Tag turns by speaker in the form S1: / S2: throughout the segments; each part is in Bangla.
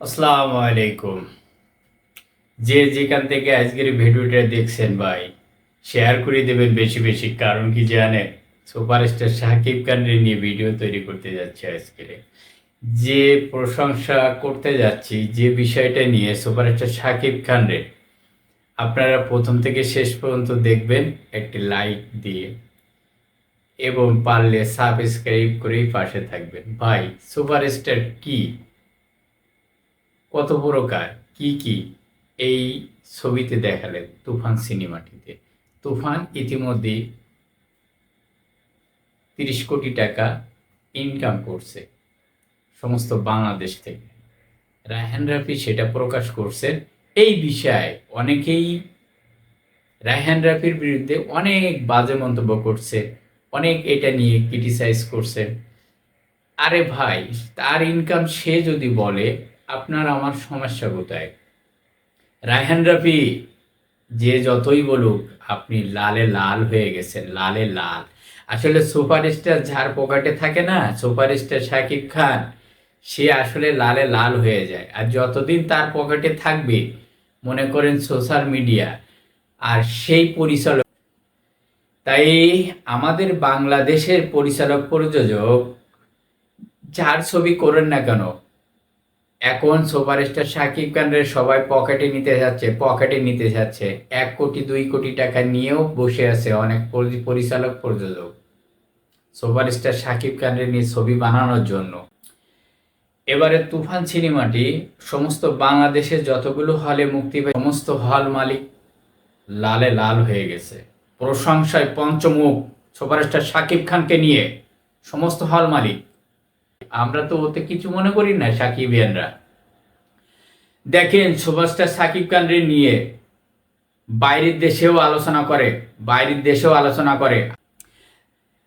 S1: আসসালামু আলাইকুম। যে যেখান থেকে আজকের ভিডিওটা দেখছেন ভাই শেয়ার করে দেবেন বেশি বেশি, কারণ কি জানেন? সুপারস্টার সাকিব খানের নিয়ে ভিডিও তৈরি করতে যাচ্ছে আজকে। যে প্রশংসা করতে যাচ্ছি, যে বিষয়টা নিয়ে সুপারস্টার সাকিব খানের, আপনারা প্রথম থেকে শেষ পর্যন্ত দেখবেন একটি লাইক দিয়ে, এবং পারলে সাবস্ক্রাইব করেই পাশে থাকবেন। ভাই, সুপারস্টার কি কত প্রকার কি কি? এই ছবিতে দেখালেন তুফান সিনেমাটিতে। তুফান ইতিমধ্যে তিরিশ কোটি টাকা ইনকাম করছে সমস্ত বাংলাদেশ থেকে। রায়হান রাফি সেটা প্রকাশ করছেন। এই বিষয়ে অনেকেই রায়হান রাফির বিরুদ্ধে অনেক বাজে মন্তব্য করছে অনেক এটা নিয়ে ক্রিটিসাইজ করছে আরে ভাই, তার ইনকাম সে যদি বলে আপনার আমার সমস্যা কোথায়? রায়হান রাফি, যে যতই বলুক, আপনি লালে লাল হয়ে গেছেন, লালে লাল। আসলে সুপারস্টার যার পকেটে থাকে না, সুপারস্টার শাকিব খান, সে আসলে লালে লাল হয়ে যায়। আর যতদিন তার পকেটে থাকবে, মনে করেন সোশ্যাল মিডিয়া, আর সেই পরিচালক। তাই আমাদের বাংলাদেশের পরিচালক প্রযোজক, যার ছবি করেন না কেন এখন সুপারস্টার শাকিব খানের সবাই পকেটে নিতে যাচ্ছে, পকেটে নিতে যাচ্ছে। এক কোটি, দুই কোটি টাকা নিয়েও বসে আছে অনেক পরি- পরিচালক, প্রযোজক। সুপারস্টার শাকিব খানের নিয়ে ছবি বানানোর জন্য। এবারে তুফান সিনেমাটি সমস্ত বাংলাদেশে যতগুলো হলে মুক্তি পায়, সমস্ত হল মালিক লালে লাল হয়ে গেছে। প্রশংসায় পঞ্চমুখ সুপারস্টার শাকিব খানকে নিয়ে সমস্ত হল মালিক আমরা তো ওতে কিছু মনে করি না সাকিবিয়ানরা। দেখেন সুভাষটা সাকিব খানরে নিয়ে বাইরের দেশেও আলোচনা করে, বাইরের দেশেও আলোচনা করে।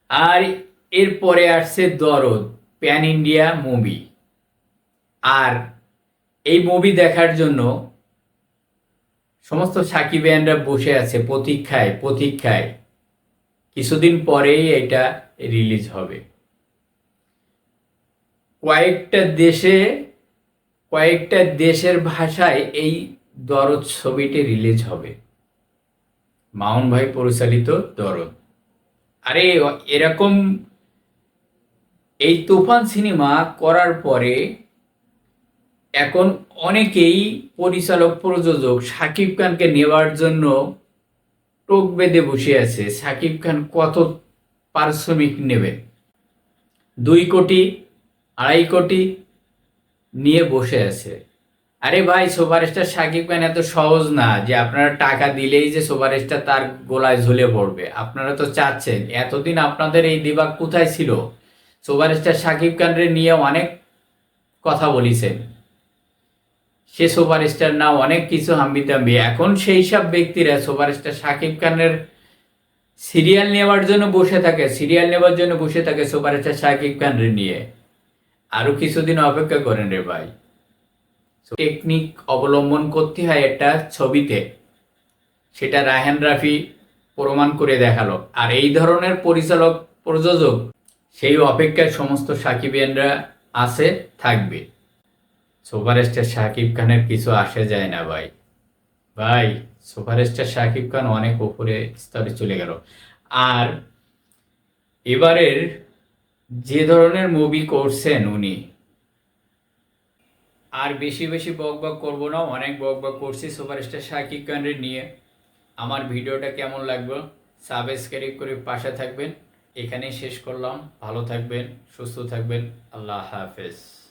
S1: আর এরপরে আসছে দরদ, প্যান ইন্ডিয়া মুভি। আর এই মুভি দেখার জন্য সমস্ত সাকিবিয়ানরা বসে আছে প্রতীক্ষায় প্রতীক্ষায়। কিছুদিন পরেই এটা রিলিজ হবে। কয়েকটা দেশে, কয়েকটা দেশের ভাষায় এই দরদ ছবিটি রিলিজ হবে। মাউন ভাই পরিচালিত দরদ। আরে, এরকম এই তুফান সিনেমা করার পরে এখন অনেকেই পরিচালক, প্রযোজক সাকিব খানকে নেওয়ার জন্য টোক বেঁধে বসে আছে। সাকিব খান কত পারিশ্রমিক নেবে দুই কোটি আড়াই কোটি নিয়ে বসে আছে। আরে ভাই, সুপারস্টার সাকিব খান এত সহজ না যে আপনারা টাকা দিলেই যে সুপারস্টার তার গোলায় ঝুলে পড়বে। আপনারা তো চাচ্ছেন, এতদিন আপনাদের এই দিবাগ কোথায় ছিল? সুপারস্টার সাকিব খানরে নিয়ে অনেক কথা বলিছেন। সে সুপারস্টার না অনেক কিছু হাম্বিতাম্বি এখন সেই সব ব্যক্তিরা সুপারস্টার সাকিব খানের সিরিয়াল নেওয়ার জন্য বসে থাকে, সিরিয়াল নেওয়ার জন্য বসে থাকে সুপারস্টার সাকিব খানরে নিয়ে। আরও কিছুদিন অপেক্ষা করেন রে ভাই। টেকনিক অবলম্বন করতে হয় একটা ছবিতে। সেটা রায়হান রাফি প্রমাণ করে দেখাল। আর এই ধরনের পরিচালক, প্রযোজক, সেই অপেক্ষায় সমস্ত সাকিবিয়ানরা আছে, থাকবে। সুপারস্টার সাকিব খানের কিছু আসে যায় না ভাই। ভাই, সুপারস্টার সাকিব খান অনেক উপরে স্তরে চলে গেল। আর এবারের যে ধরনের মুভি করছেন উনি। আর বেশি বেশি বক বক করব না, অনেক বক বক করছি সুপারস্টার শাকিব খানের নিয়ে। আমার ভিডিওটা কেমন লাগবে সাবস্ক্রাইব করে পাশে থাকবেন। এখানেই শেষ করলাম। ভালো থাকবেন, সুস্থ থাকবেন। আল্লাহ হাফেজ।